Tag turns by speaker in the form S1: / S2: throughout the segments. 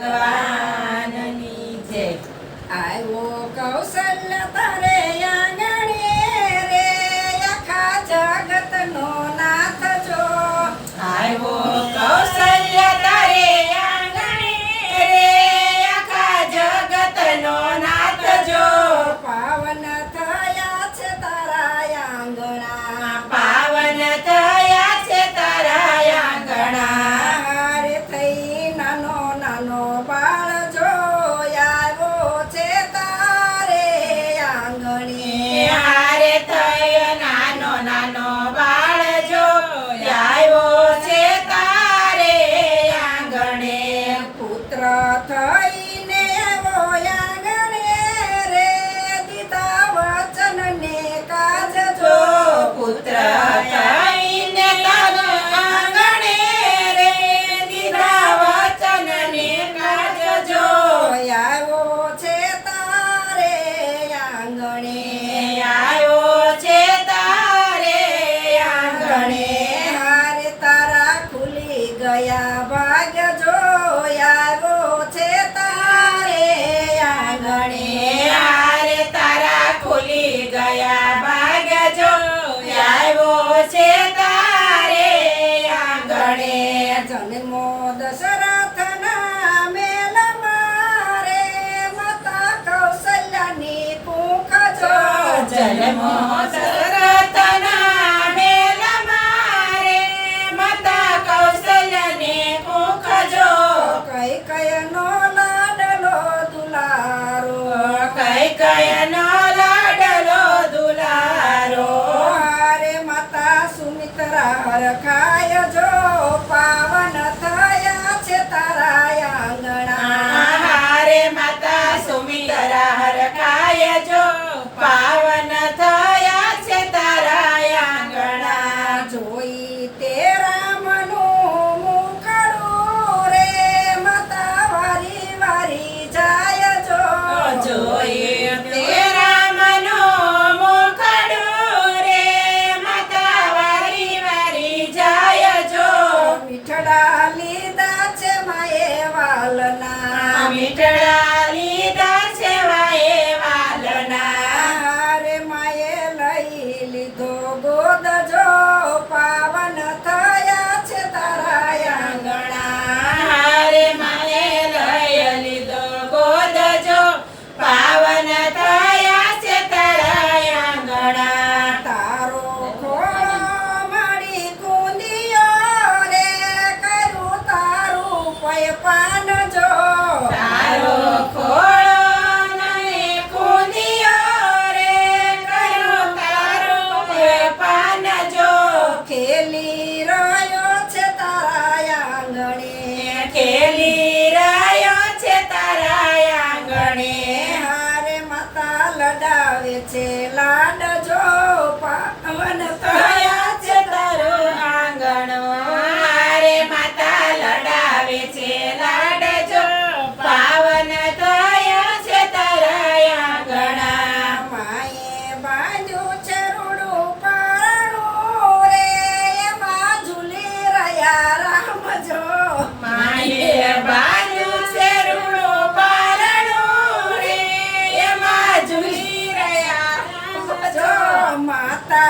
S1: भगवान
S2: जय Saturday. લડાવે છે લાડ જો પાવન
S1: થાય.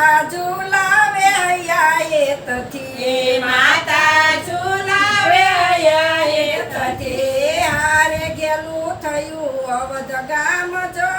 S1: માતા
S2: ઝુલાવે હૈયા
S1: માતા ઝુલાવે હૈયા એ
S2: હારે ગેલું થયું અવધ ગામ જો